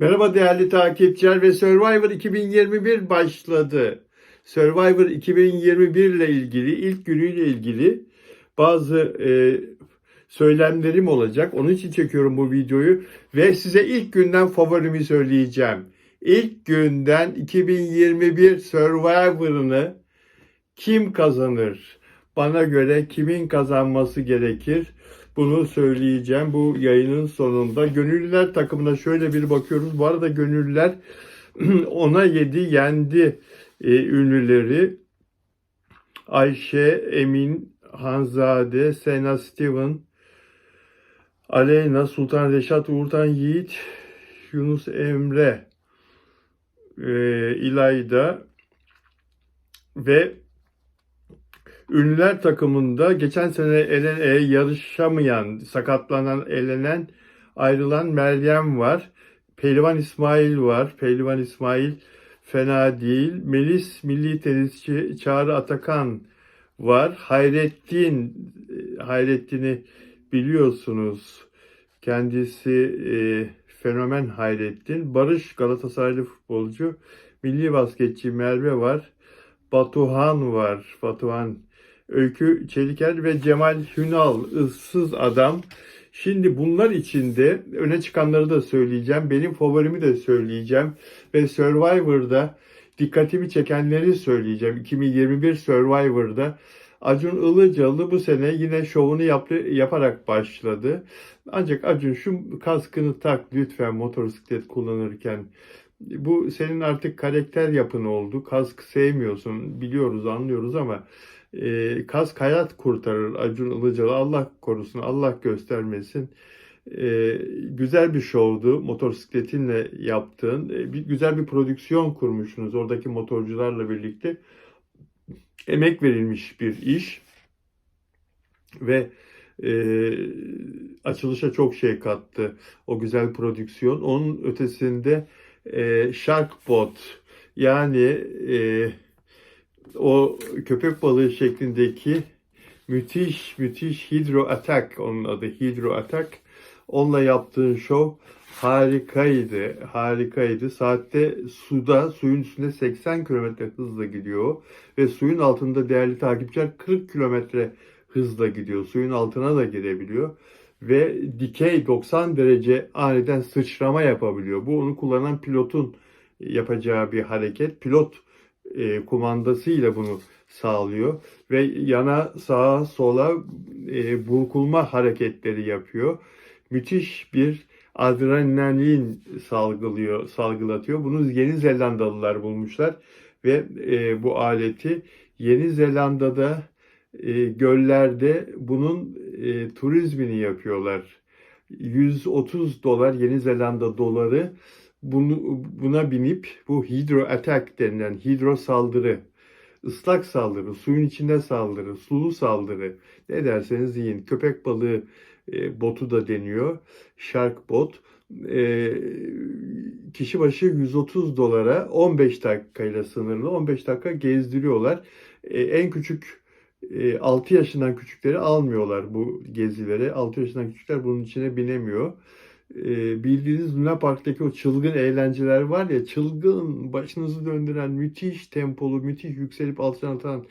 Merhaba değerli takipçiler ve Survivor 2021 başladı. Survivor 2021 ile ilgili ilk günüyle ilgili bazı e, söylemlerim olacak. Onun için çekiyorum bu videoyu ve size ilk günden favorimi söyleyeceğim. İlk günden 2021 Survivor'ını kim kazanır? Bana göre kimin kazanması gerekir? Bunu söyleyeceğim bu yayının sonunda. Gönüllüler takımına şöyle bir bakıyoruz. Bu arada gönüllüler ona yedi yendi e, ünlüleri. Ayşe, Emin, Hanzade, Sena Steven, Aleyna, Sultan Reşat, Uğurtan Yiğit, Yunus Emre, e, İlayda ve Ünlüler takımında geçen sene elen, e, yarışamayan, sakatlanan, elenen, ayrılan Meryem var. Pehlivan İsmail var. Pehlivan İsmail fena değil. Melis milli tenisçi Çağrı Atakan var. Hayrettin, e, Hayrettin'i biliyorsunuz. Kendisi e, fenomen Hayrettin. Barış Galatasaraylı futbolcu. Milli basketçi Merve var. Batuhan var. Batuhan Öykü Çeliker ve Cemal Hünal ıssız adam. Şimdi bunlar içinde öne çıkanları da söyleyeceğim. Benim favorimi de söyleyeceğim. Ve Survivor'da dikkatimi çekenleri söyleyeceğim. 2021 Survivor'da Acun Ilıcalı bu sene yine şovunu yaptı, yaparak başladı. Ancak Acun şu kaskını tak lütfen motosiklet kullanırken. Bu senin artık karakter yapın oldu. Kask sevmiyorsun biliyoruz anlıyoruz ama e, kask hayat kurtarır Acun Ilıcalı. Allah korusun, Allah göstermesin. E, güzel bir şovdu. Motosikletinle yaptığın. E, bir, güzel bir prodüksiyon kurmuşsunuz oradaki motorcularla birlikte. Emek verilmiş bir iş. Ve e, açılışa çok şey kattı o güzel prodüksiyon. Onun ötesinde e, Sharkbot yani e, o köpek balığı şeklindeki müthiş müthiş Hydro Attack onun adı Hydro Attack. Onunla yaptığın şov harikaydı. Harikaydı. Saatte suda suyun üstünde 80 km hızla gidiyor ve suyun altında değerli takipçiler 40 km hızla gidiyor. Suyun altına da girebiliyor ve dikey 90 derece aniden sıçrama yapabiliyor. Bu onu kullanan pilotun yapacağı bir hareket. Pilot e, kumandasıyla bunu sağlıyor ve yana sağa sola e, burkulma hareketleri yapıyor. Müthiş bir adrenalin salgılıyor, salgılatıyor. Bunu Yeni Zelandalılar bulmuşlar ve e, bu aleti Yeni Zelanda'da e, göllerde bunun e, turizmini yapıyorlar. 130 dolar Yeni Zelanda doları bunu, buna binip bu hidro attack denilen hidro saldırı, ıslak saldırı, suyun içinde saldırı, sulu saldırı ne derseniz yiyin. Köpek balığı e, botu da deniyor. Shark bot. E, kişi başı 130 dolara 15 dakikayla sınırlı 15 dakika gezdiriyorlar. E, en küçük 6 yaşından küçükleri almıyorlar bu gezilere. 6 yaşından küçükler bunun içine binemiyor e, bildiğiniz Luna Park'taki o çılgın eğlenceler var ya çılgın başınızı döndüren müthiş tempolu müthiş yükselip alçaltan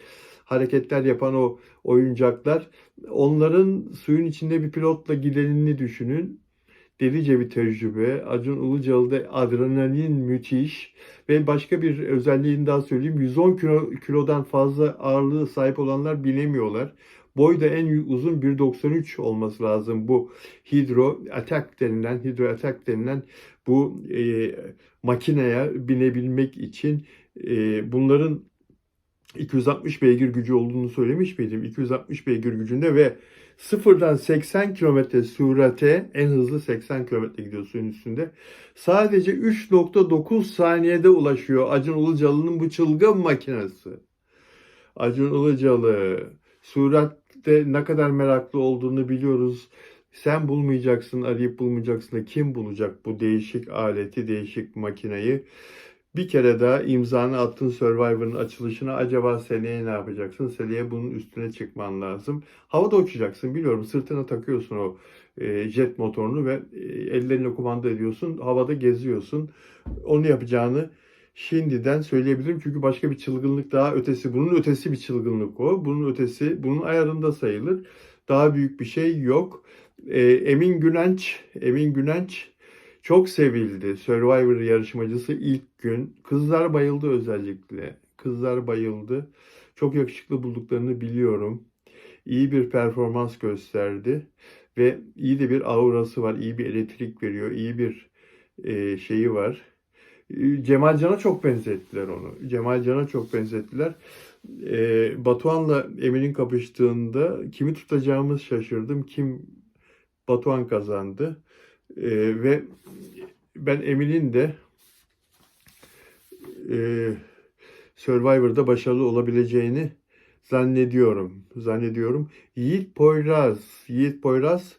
hareketler yapan o oyuncaklar onların suyun içinde bir pilotla gidenini düşünün. Delice bir tecrübe. Acun Ilıcalı'da adrenalin müthiş. Ve başka bir özelliğini daha söyleyeyim. 110 kilo, kilodan fazla ağırlığı sahip olanlar bilemiyorlar. Boy da en uzun 1.93 olması lazım bu hidro attack denilen hidro attack denilen bu e, makineye binebilmek için e, bunların 260 beygir gücü olduğunu söylemiş miydim? 260 beygir gücünde ve sıfırdan 80 km sürate en hızlı 80 km gidiyor suyun üstünde. Sadece 3.9 saniyede ulaşıyor Acun Ilıcalı'nın bu çılgın makinesi. Acun Ilıcalı suratte ne kadar meraklı olduğunu biliyoruz. Sen bulmayacaksın, arayıp bulmayacaksın da kim bulacak bu değişik aleti, değişik makineyi? Bir kere daha imzanı attın Survivor'ın açılışına. Acaba seneye ne yapacaksın? Seneye bunun üstüne çıkman lazım. Havada uçacaksın biliyorum. Sırtına takıyorsun o e, jet motorunu ve e, ellerinle kumanda ediyorsun. Havada geziyorsun. Onu yapacağını şimdiden söyleyebilirim. Çünkü başka bir çılgınlık daha ötesi. Bunun ötesi bir çılgınlık o. Bunun ötesi bunun ayarında sayılır. Daha büyük bir şey yok. E, Emin Günenç, Emin Günenç çok sevildi. Survivor yarışmacısı ilk gün. Kızlar bayıldı özellikle. Kızlar bayıldı. Çok yakışıklı bulduklarını biliyorum. İyi bir performans gösterdi ve iyi de bir aurası var. iyi bir elektrik veriyor. iyi bir e, şeyi var. Cemal Can'a çok benzettiler onu. Cemal Can'a çok benzettiler. E, Batuhan'la Emin'in kapıştığında kimi tutacağımız şaşırdım. Kim Batuhan kazandı. E, ve ben Emin'in de e, Survivor'da başarılı olabileceğini zannediyorum. Zannediyorum. Yiğit Poyraz, Yiğit Poyraz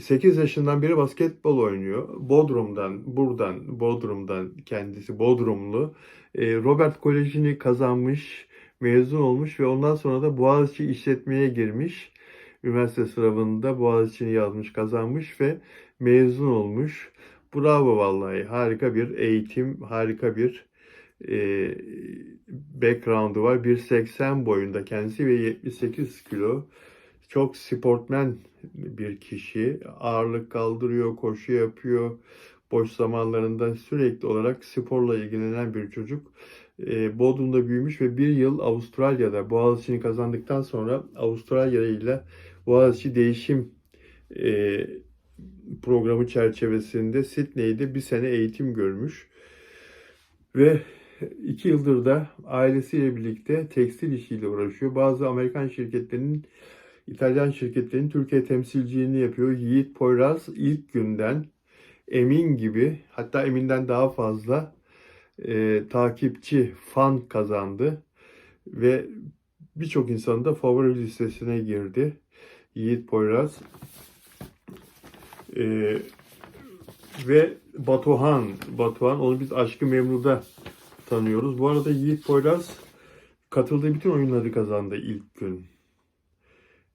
8 yaşından beri basketbol oynuyor. Bodrum'dan, buradan, Bodrum'dan kendisi Bodrumlu. E, Robert Koleji'ni kazanmış, mezun olmuş ve ondan sonra da Boğaziçi işletmeye girmiş. Üniversite sınavında Boğaziçi'ni yazmış, kazanmış ve mezun olmuş. Bravo vallahi. Harika bir eğitim, harika bir e, background'u var. 1.80 boyunda kendisi ve 78 kilo. Çok sportmen bir kişi. Ağırlık kaldırıyor, koşu yapıyor. Boş zamanlarında sürekli olarak sporla ilgilenen bir çocuk. E, Bodrum'da büyümüş ve bir yıl Avustralya'da Boğaziçi'ni kazandıktan sonra Avustralya ile Boğaziçi Değişim e, programı çerçevesinde Sydney'de bir sene eğitim görmüş. Ve iki yıldır da ailesiyle birlikte tekstil işiyle uğraşıyor. Bazı Amerikan şirketlerinin, İtalyan şirketlerinin Türkiye temsilciliğini yapıyor. Yiğit Poyraz ilk günden Emin gibi hatta Emin'den daha fazla e, takipçi, fan kazandı. Ve birçok insanın da favori listesine girdi. Yiğit Poyraz. E, ve Batuhan, Batuhan onu biz Aşkı Memnu'da tanıyoruz. Bu arada Yiğit Poyraz katıldığı bütün oyunları kazandı ilk gün.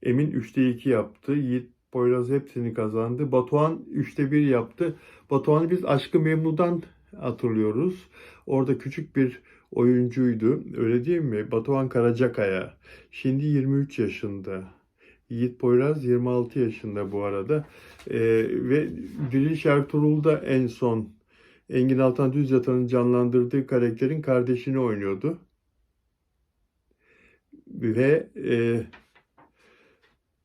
Emin 3'te 2 yaptı. Yiğit Poyraz hepsini kazandı. Batuhan 3'te 1 yaptı. Batuhan'ı biz Aşkı Memnu'dan hatırlıyoruz. Orada küçük bir oyuncuydu. Öyle değil mi? Batuhan Karacakaya. Şimdi 23 yaşında. Yiğit Poyraz 26 yaşında bu arada. Ee, ve Diriş Ertuğrul da en son Engin Altan Düz Yatan'ın canlandırdığı karakterin kardeşini oynuyordu. Ve e,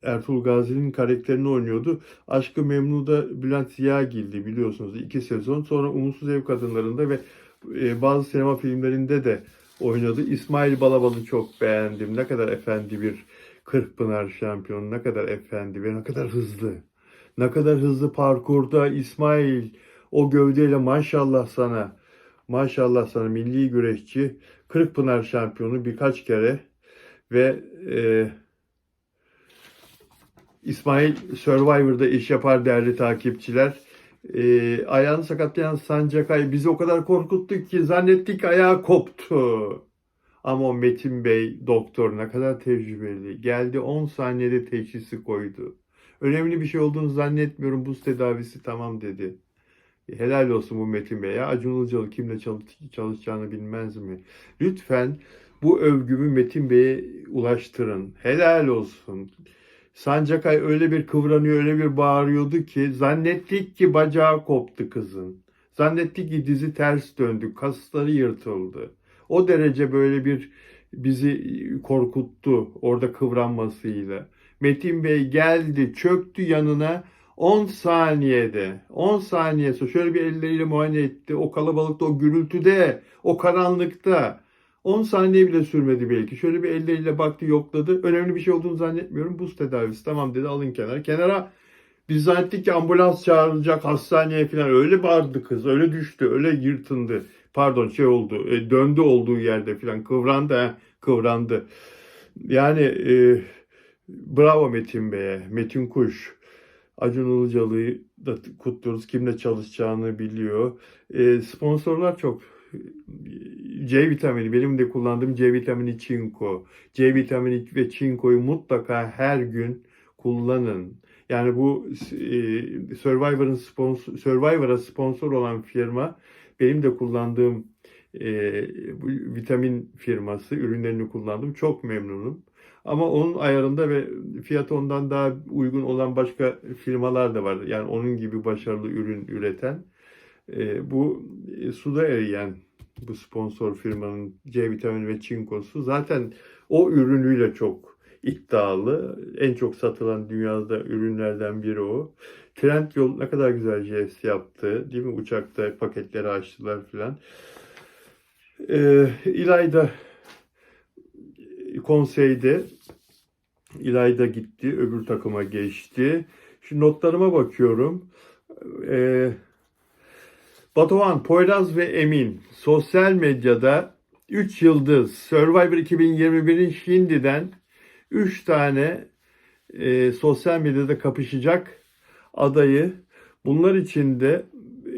Ertuğrul Gazi'nin karakterini oynuyordu. Aşkı Memnu'da Bülent Ziyagil'di biliyorsunuz iki sezon. Sonra Umutsuz Ev Kadınlarında ve e, bazı sinema filmlerinde de oynadı. İsmail Balaban'ı çok beğendim. Ne kadar efendi bir Kırkpınar şampiyonu, ne kadar efendi ve ne kadar hızlı. Ne kadar hızlı parkurda İsmail o gövdeyle maşallah sana. Maşallah sana milli güreşçi. Kırkpınar şampiyonu birkaç kere ve e, İsmail Survivor'da iş yapar değerli takipçiler. E, ayağını sakatlayan Sancakay bizi o kadar korkuttu ki zannettik ayağı koptu. Ama Metin Bey doktor ne kadar tecrübeli. Geldi 10 saniyede teşhisi koydu. Önemli bir şey olduğunu zannetmiyorum. Buz tedavisi tamam dedi. Helal olsun bu Metin Bey ya. Acun Ilıcalı kimle çalış çalışacağını bilmez mi? Lütfen bu övgümü Metin Bey'e ulaştırın. Helal olsun. Sancakay öyle bir kıvranıyor, öyle bir bağırıyordu ki zannettik ki bacağı koptu kızın. Zannettik ki dizi ters döndü, kasları yırtıldı. O derece böyle bir bizi korkuttu orada kıvranmasıyla. Metin Bey geldi, çöktü yanına 10 saniyede, 10 saniyesi şöyle bir elleriyle muayene etti. O kalabalıkta, o gürültüde, o karanlıkta 10 saniye bile sürmedi belki. Şöyle bir elleriyle baktı, yokladı. Önemli bir şey olduğunu zannetmiyorum. Buz tedavisi tamam dedi alın kenara. Kenara biz zannettik ki ambulans çağrılacak hastaneye falan. Öyle bağırdı kız, öyle düştü, öyle yırtındı. Pardon şey oldu, e, döndü olduğu yerde falan kıvrandı, he, kıvrandı. Yani e, bravo Metin Bey'e, Metin Kuş. Acun Ilıcalı'yı da kutluyoruz. Kimle çalışacağını biliyor. E, sponsorlar çok. C vitamini, benim de kullandığım C vitamini çinko. C vitamini ve çinkoyu mutlaka her gün kullanın. Yani bu e, Survivor'ın sponsor, Survivor'a sponsor olan firma benim de kullandığım e, bu vitamin firması ürünlerini kullandım. Çok memnunum. Ama onun ayarında ve fiyatı ondan daha uygun olan başka firmalar da var. Yani onun gibi başarılı ürün üreten. E, bu e, suda eriyen bu sponsor firmanın C vitamini ve çinkosu zaten o ürünüyle çok iddialı. En çok satılan dünyada ürünlerden biri o. Trendyol ne kadar güzel jest yaptı. Değil mi? Uçakta paketleri açtılar filan. Ee, İlayda konseyde İlayda gitti. Öbür takıma geçti. Şu notlarıma bakıyorum. Ee, Batuhan, Poyraz ve Emin sosyal medyada 3 yıldız Survivor 2021'in şimdiden 3 tane e, sosyal medyada kapışacak adayı. Bunlar içinde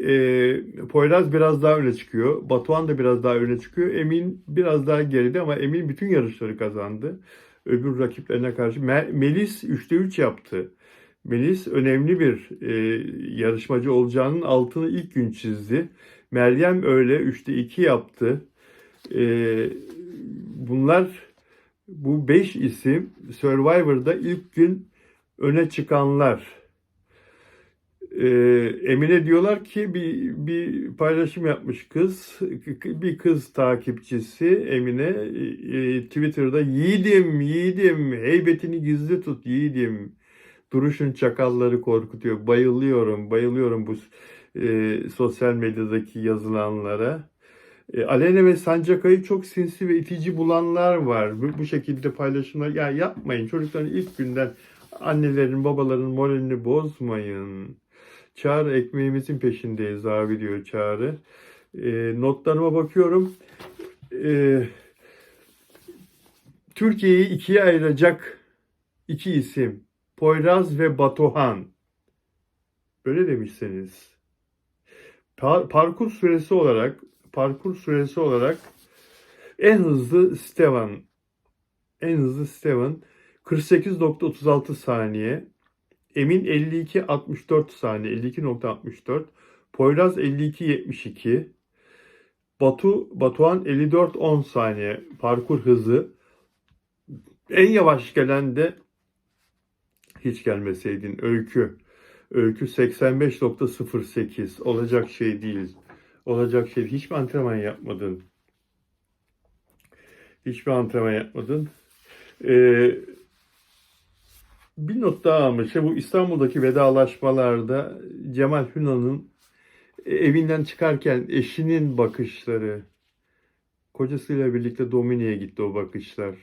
e, Poyraz biraz daha öne çıkıyor. Batuhan da biraz daha öne çıkıyor. Emin biraz daha geride ama Emin bütün yarışları kazandı. Öbür rakiplerine karşı. Me- Melis 3'te 3 yaptı. Melis önemli bir e, yarışmacı olacağının altını ilk gün çizdi. Meryem öyle 3'te 2 yaptı. E, bunlar bu 5 isim Survivor'da ilk gün öne çıkanlar. E, Emine diyorlar ki bir, bir paylaşım yapmış kız. Bir kız takipçisi Emine e, Twitter'da yiğidim yiğidim heybetini gizli tut yiğidim. Duruşun çakalları korkutuyor. Bayılıyorum, bayılıyorum bu e, sosyal medyadaki yazılanlara. E, Aleyna ve Sancakay'ı çok sinsi ve itici bulanlar var. Bu, bu şekilde paylaşımlar. Ya yapmayın. Çocukların ilk günden annelerin, babaların moralini bozmayın. Çağrı ekmeğimizin peşindeyiz abi diyor Çağrı. E, notlarıma bakıyorum. E, Türkiye'yi ikiye ayıracak iki isim. Poyraz ve Batuhan. Böyle demişseniz. Par- parkur süresi olarak parkur süresi olarak en hızlı Stevan en hızlı Stevan 48.36 saniye. Emin 52.64 saniye. 52.64. Poyraz 52.72. Batu Batuhan 54.10 saniye parkur hızı. En yavaş gelen de hiç gelmeseydin öykü. Öykü 85.08 olacak şey değil. Olacak şey değil. Hiç mi antrenman yapmadın? Hiçbir antrenman yapmadın. Ee, bir not daha almış. Bu İstanbul'daki vedalaşmalarda Cemal Hünan'ın evinden çıkarken eşinin bakışları, kocasıyla birlikte Domine'ye gitti o bakışlar.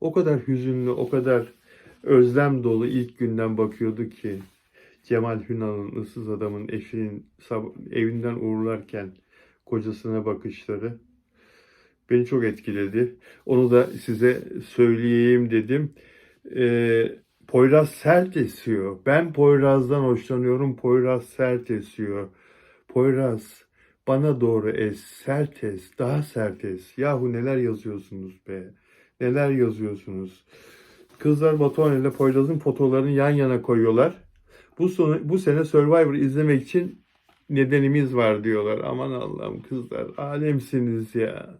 O kadar hüzünlü, o kadar özlem dolu ilk günden bakıyordu ki Cemal Hünal'ın ıssız adamın eşinin evinden uğurlarken kocasına bakışları beni çok etkiledi. Onu da size söyleyeyim dedim. Ee, Poyraz sert esiyor. Ben Poyraz'dan hoşlanıyorum. Poyraz sert esiyor. Poyraz bana doğru es, sert es, daha sert es. Yahu neler yazıyorsunuz be? Neler yazıyorsunuz? Kızlar Batuhan ile Poyraz'ın fotoğraflarını yan yana koyuyorlar. Bu, sonu, bu sene Survivor izlemek için nedenimiz var diyorlar. Aman Allah'ım kızlar alemsiniz ya.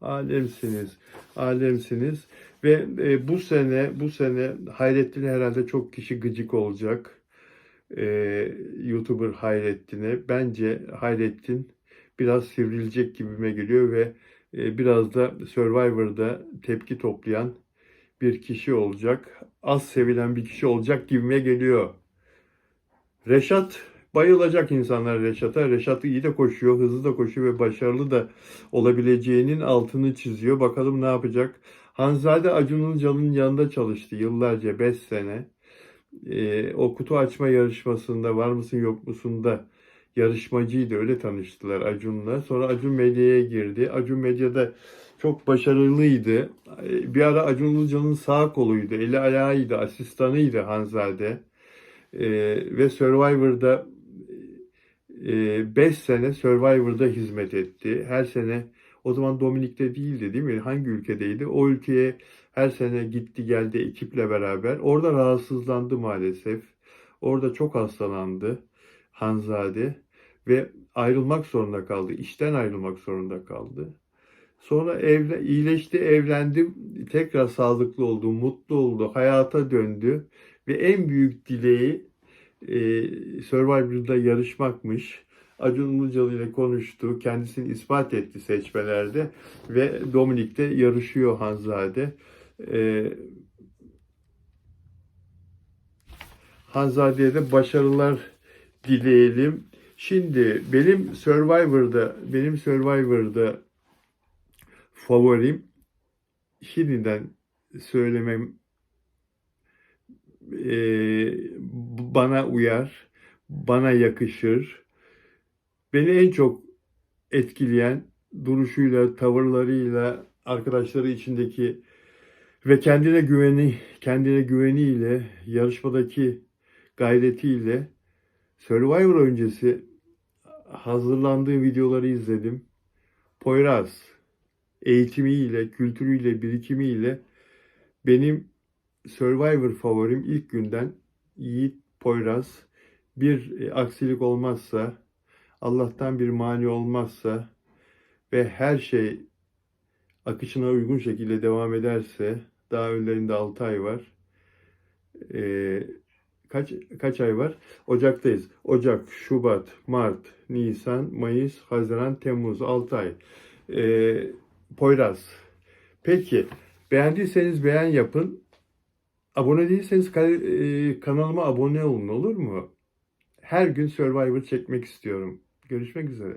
Alemsiniz. Alemsiniz. Ve e, bu sene bu sene Hayrettin'e herhalde çok kişi gıcık olacak. E, YouTuber Hayrettin'e. Bence Hayrettin biraz sivrilecek gibime geliyor ve e, biraz da Survivor'da tepki toplayan bir kişi olacak. Az sevilen bir kişi olacak gibime geliyor. Reşat bayılacak insanlar Reşat'a. Reşat iyi de koşuyor, hızlı da koşuyor ve başarılı da olabileceğinin altını çiziyor. Bakalım ne yapacak. Hanzade Acun Ilıcalı'nın yanında çalıştı yıllarca 5 sene. Ee, o kutu açma yarışmasında var mısın yok musun da yarışmacıydı öyle tanıştılar Acun'la. Sonra Acun Medya'ya girdi. Acun Medya'da çok başarılıydı. Bir ara Acun Ilıcalı'nın sağ koluydu, eli ayağıydı, asistanıydı Hanzade. Ee, ve Survivor'da 5 sene Survivor'da hizmet etti. Her sene o zaman Dominik'te değildi değil mi? Hangi ülkedeydi? O ülkeye her sene gitti geldi ekiple beraber. Orada rahatsızlandı maalesef. Orada çok hastalandı Hanzade ve ayrılmak zorunda kaldı. İşten ayrılmak zorunda kaldı. Sonra evle, iyileşti, evlendi, tekrar sağlıklı oldu, mutlu oldu, hayata döndü ve en büyük dileği e, Survivor'da yarışmakmış. Acun Ilıcalı ile konuştu, kendisini ispat etti seçmelerde ve Dominik'te yarışıyor Hanzade. E, Hanzade'ye de başarılar dileyelim. Şimdi benim Survivor'da benim Survivor'da favorim şimdiden söylemem eee, bana uyar, bana yakışır. Beni en çok etkileyen duruşuyla, tavırlarıyla, arkadaşları içindeki ve kendine güveni, kendine güveniyle, yarışmadaki gayretiyle Survivor öncesi hazırlandığı videoları izledim. Poyraz eğitimiyle, kültürüyle, birikimiyle benim Survivor favorim ilk günden Yiğit Poyraz. Bir e, aksilik olmazsa, Allah'tan bir mani olmazsa ve her şey akışına uygun şekilde devam ederse daha önlerinde 6 ay var. Ee, kaç kaç ay var? Ocak'tayız. Ocak, Şubat, Mart, Nisan, Mayıs, Haziran, Temmuz 6 ay. Ee, Poyraz. Peki beğendiyseniz beğen yapın. Abone değilseniz e, kanalıma abone olun olur mu? Her gün Survivor çekmek istiyorum. Görüşmek üzere.